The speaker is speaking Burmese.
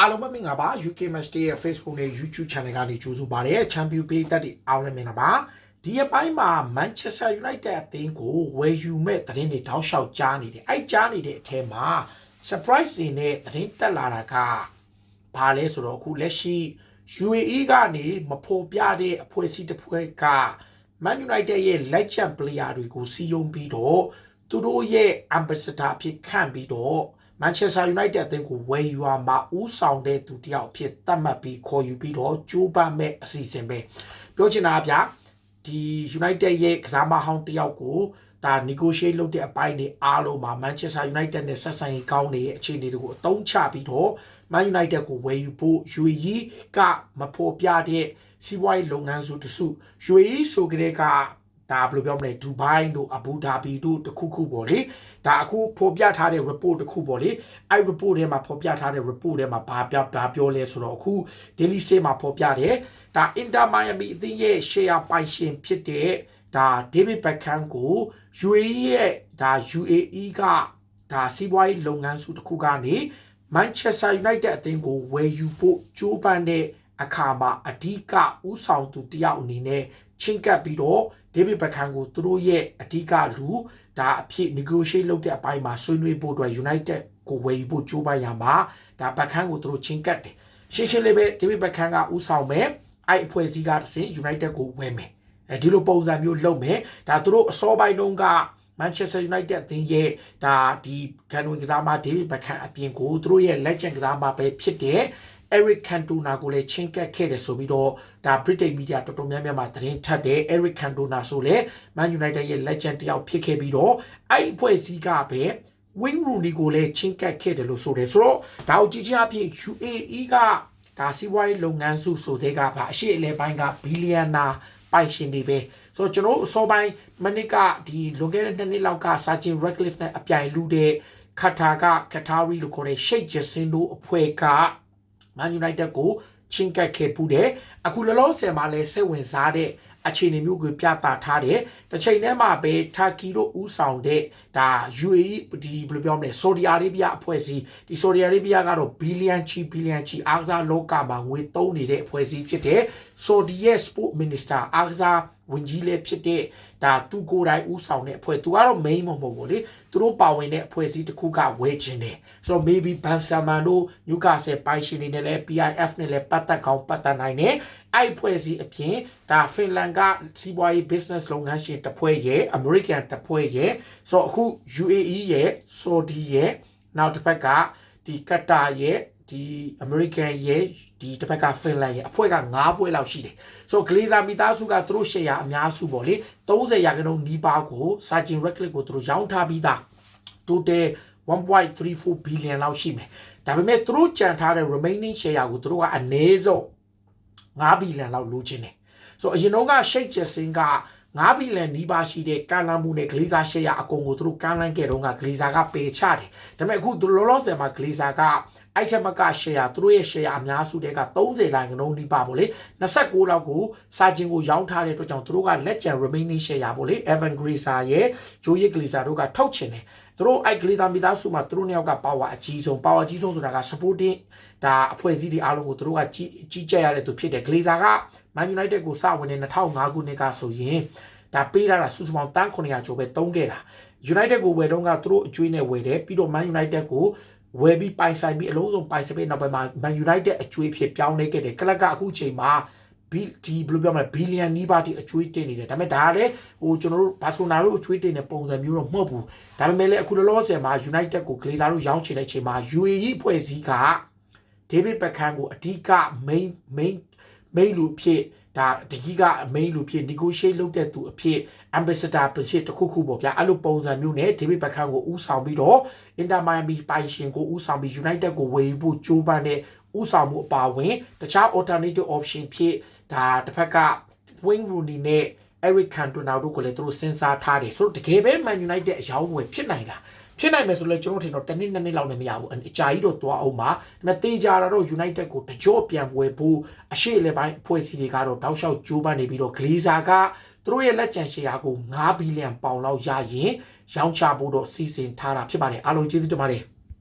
အားလုံးပဲမင်္ဂလာပါ UK Match Day ရဲ့ Facebook နဲ့ YouTube Channel ကနေကြိုဆိုပါရစေ Champion ပေးသက်တွေအားလုံးမင်္ဂလာပါဒီအပိုင်းမှာ Manchester United အသင်းကိုဝယ်ယူမဲ့သတင်းတွေတောက်လျှောက်ကြားနေတယ်အဲ့ကြားနေတဲ့အထက်မှာ surprise တွေနဲ့သတင်းတက်လာတာကဘာလဲဆိုတော့အခုလက်ရှိ UAE ကနေမဖော်ပြတဲ့အဖွဲ့အစည်းတစ်ဖွဲ့က Man United ရဲ့ legend player တွေကိုစီယုံပြီးတော့သူတို့ရဲ့ ambassador အဖြစ်ခန့်ပြီးတော့ Manchester United အသင်းကိုဝယ်ယူရမှာဦးဆောင်တဲ့သူတယောက်အဖြစ်သတ်မှတ်ပြီးခေါ်ယူပြီးတော့ကြိုးပမ်းမဲ့အစီအစဉ်ပဲပြောချင်တာကဗျာဒီ United ရဲ့ကစားမဟောင်းတယောက်ကိုဒါ negotiate လုပ်တဲ့အပိုင်းတွေအားလုံးမှာ Manchester United နဲ့ဆက်ဆံရေးကောင်းနေတဲ့အခြေအနေတွေကိုအသုံးချပြီးတော့ Man United ကိုဝယ်ယူဖို့ UAE ကမဖော်ပြတဲ့စီးပွားရေးလုပ်ငန်းစုတစု UAE ဆိုကြတဲ့က ဒါဘယ်လိုပြောမလဲဒူဘိုင်းတို့အဘူဒါဘီတို့တခုခုပေါ့လေဒါအခုဖော်ပြထားတဲ့ report တခုပေါ့လေအဲ့ report ထဲမှာဖော်ပြထားတဲ့ report ထဲမှာဘာပြဘာပြောလဲဆိုတော့အခု Daily State မှာဖော်ပြတယ်ဒါ Inter Miami အသင်းရဲ့ share ပိုင်ရှင်ဖြစ်တဲ့ဒါ David Beckham ကို UAE ရဲ့ဒါ UAE ကဒါစီးပွားရေးလုပ်ငန်းစုတစ်ခုကနေ Manchester United အသင်းကိုဝယ်ယူဖို့ကြိုးပမ်းတဲ့အခါမှာအဓိကဥဆောင်သူတယောက်အနေနဲ့ ချင်းကပ်ပြီးတော့ David Beckham ကိုသူတို့ရဲ့အဓိကလူဒါအဖြစ် negotiate လုပ်တဲ့အပိုင်းမှာဆွေးနွေးဖို့အတွက် United ကိုဝယ်ယူဖို့ကြိုးပမ်းရမှာဒါ Beckham ကိုသူတို့ချင်းကပ်တယ်ရှင်းရှင်းလေးပဲ David Beckham ကဥဆောင်မယ်အဲ့အဖွဲ့အစည်းကတစ်စင် United ကိုဝယ်မယ်အဲဒီလိုပုံစံမျိုးလုပ်မယ်ဒါသူတို့အစောပိုင်းတုန်းက Manchester United အသင်းရဲ့ဒါဒီကန်ဝင်ကစားမ David Beckham အပြင်ကိုသူတို့ရဲ့ legend ကစားမပဲဖြစ်တဲ့ Eric Cantona ကိုလည်းချင်းကပ်ခဲ့တယ်ဆိုပြီးတော့ဒါ British media တော်တော်များများမှာသတင်းထပ်တယ် Eric Cantona ဆိုလည်း Man United ရဲ့ legend တယောက်ဖြစ်ခဲ့ပြီးတော့အဲ့ဒီအဖွဲ့အစည်းကပဲ Wayne Rooney ကိုလည်းချင်းကပ်ခဲ့တယ်လို့ဆိုတယ်ဆိုတော့ဒါကိုကြည့်ချင်းအဖြစ် UAE ကဒါစီးပွားရေးလုပ်ငန်းစုဆိုတဲ့ကပါအရှိအလဲပိုင်းကဘီလီယံနာပိုင်ရှင်တွေပဲဆိုတော့ကျွန်တော်အစောပိုင်းမနစ်ကဒီလွန်ခဲ့တဲ့နှစ်နှစ်လောက်က Sachin Ratcliffe နဲ့အပြိုင်လူတဲ့ခါတာကကတာရီလို့ခေါ်တဲ့ Sheikh Jassin တို့အဖွဲ့က Man United ကိုချင်းကပ်ခဲ့ပူးတယ်အခုလောလောဆယ်မှာလည်းစိတ်ဝင်စားတဲ့ အခြေအနေမျိုးကိုပြသထားတယ်တစ်ချိန်တည်းမှာပဲတာကီတို့ဥဆောင်တဲ့ဒါ UAE ဒီဘယ်လိုပြောမလဲ Saudi Arabia အဖွဲ့အစည်းဒီ Saudi Arabia ကတော့ဘီလီယံချီဘီလီယံချီအားကစားလောကမှာငွေသုံးနေတဲ့အဖွဲ့အစည်းဖြစ်တဲ့ Saudi ရဲ့ Sport Minister အားကစားဝင်ကြီးလည်းဖြစ်တဲ့ဒါသူကိုယ်တိုင်ဥဆောင်တဲ့အဖွဲ့သူကတော့ main မဟုတ်ဘူးလေသူတို့ပါဝင်တဲ့အဖွဲ့အစည်းတစ်ခုကဝဲခြင်းတယ်ဆိုတော့ maybe Ban Salman တို့ Newcastle ပိုင်ရှင်တွေနဲ့လည်း PIF နဲ့လည်းပတ်သက်ကောင်းပတ်သက်နိုင်တယ်အဲ့အဖွဲ့အစည်းအပြင် ဒါဖင်လန်ကစီးပွားရေး business လုပ်ငန်းရှင်တစ်ဖွဲ့ရဲ့ American တစ်ဖွဲ့ရဲ့ဆိုတော့အခု UAE ရဲ့ Saudi ရဲ့နောက်တစ်ဖက်ကဒီ Qatar ရဲ့ဒီ American ရဲ့ဒီတစ်ဖက်က Finland ရဲ့အဖွဲ့က9ပွဲလောက်ရှိတယ်ဆိုတော့ Glazer မိသားစုကသူတို့ share အများစုပေါ့လေ30ရာခိုင်နှုန်းနီးပါးကို Sachin Ratcliffe ကိုသူတို့ရောင်းထားပြီးသား total 1.34 billion လောက်ရှိမယ်ဒါပေမဲ့သူတို့ကြံထားတဲ့ remaining share ကိုသူတို့ကအနည်းဆုံး9 billion လောက်လိုချင်တယ် ဆိုတော့အရင်တုန်းက Sheikh Jassin က9ဘီလန်နီးပါးရှိတဲ့ကန်လန်မှုနဲ့ဂလီဇာရှယ်ယာအကုန်ကိုသူတို့ကန်လန်ခဲ့တော့ကဂလီဇာကပေချတယ်ဒါပေမဲ့အခုလောလောဆယ်မှာဂလီဇာကအဲ့ချက်မကရှယ်ယာသူတို့ရဲ့ရှယ်ယာအများစုတဲ့က30လိုင်းကနှုန်းနီးပါးပေါ့လေ29လောက်ကိုစာဂျင်ကိုရောင်းထားတဲ့အတွက်ကြောင့်သူတို့ကလက်ကျန် remaining share ပေါ့လေ Evan Grazer ရဲ့ Joey Glazer တို့ကထုတ်ချင်တယ် သူတို့အဲ့ Glazer မိသားစုမှာသူတို့နှစ်ယောက်က power အကြီးဆုံး power အကြီးဆုံးဆိုတာက supporting ဒါအဖွဲ့အစည်းတွေအားလုံးကိုသူတို့ကကြီးကြီးကြပ်ရတဲ့သူဖြစ်တယ် Glazer က Man United ကိုစဝင်တဲ့2005ခုနှစ်ကဆိုရင်ဒါပေးရတာစုစုပေါင်းတန်း900ကျော်ပဲတုံးခဲ့တာ United ကိုဝယ်တော့ကသူတို့အကျွေးနဲ့ဝယ်တယ်ပြီးတော့ Man United ကိုဝယ်ပြီးပိုင်ဆိုင်ပြီးအလုံးစုံပိုင်ဆိုင်ပြီးနောက်ပိုင်းမှာ Man United အကျွေးဖြစ်ပြောင်းလဲခဲ့တယ်ကလပ်ကအခုချိန်မှာ ဘီဒီဘယ်လိုပြောမလဲဘီလီယံနီးပါးတိအကျွေးတင်နေတယ်ဒါပေမဲ့ဒါကလည်းဟိုကျွန်တော်တို့ဘာဆိုနာတို့အကျွေးတင်တဲ့ပုံစံမျိုးတော့မဟုတ်ဘူးဒါပေမဲ့လည်းအခုလောလောဆယ်မှာ United ကို Glazer တို့ရောင်းချင်တဲ့ချိန်မှာ UAE ဖွဲ့စည်းက David Beckham ကိုအဓိက main main main လူဖြစ်ဒါတကြီးက main လူဖြစ် negotiate လုပ်တဲ့သူအဖြစ် ambassador ဖြစ်တခုခုပေါ့ဗျာအဲ့လိုပုံစံမျိုးနဲ့ David Beckham ကိုဦးဆောင်ပြီးတော့ Inter Miami ပိုင်ရှင်ကိုဦးဆောင်ပြီး United ကိုဝယ်ယူဖို့ကြိုးပမ်းတဲ့ ဦးဆောင်မှုအပါအဝင်တခြား alternative option ဖြစ်ဒါတစ်ဖက်က Wayne Rooney နဲ့ Eric Cantona တို့ကိုလည်းသူတို့စဉ်းစားထားတယ်ဆိုတော့တကယ်ပဲ Man United အယောင်းဝယ်ဖြစ်နိုင်လားဖြစ်နိုင်မယ်ဆိုလဲကျွန်တော်ထင်တော့တစ်နှစ်နှစ်နှစ်လောက်နဲ့မရဘူးအကြာကြီးတော့သွားအောင်ပါဒါပေမဲ့တေးကြတာတော့ United ကိုတကြော့ပြန်ပွဲဖို့အရှိလေပိုင်းအဖွဲ့အစည်းတွေကတော့တောက်လျှောက်ကြိုးပမ်းနေပြီးတော့ Glazer ကသူတို့ရဲ့လက်ကျန်ရှယ်ယာကို9ဘီလီယံပေါင်လောက်ရရင်ရောင်းချဖို့တော့စီစဉ်ထားတာဖြစ်ပါတယ်အားလုံးကျေးဇူးတင်ပါတယ်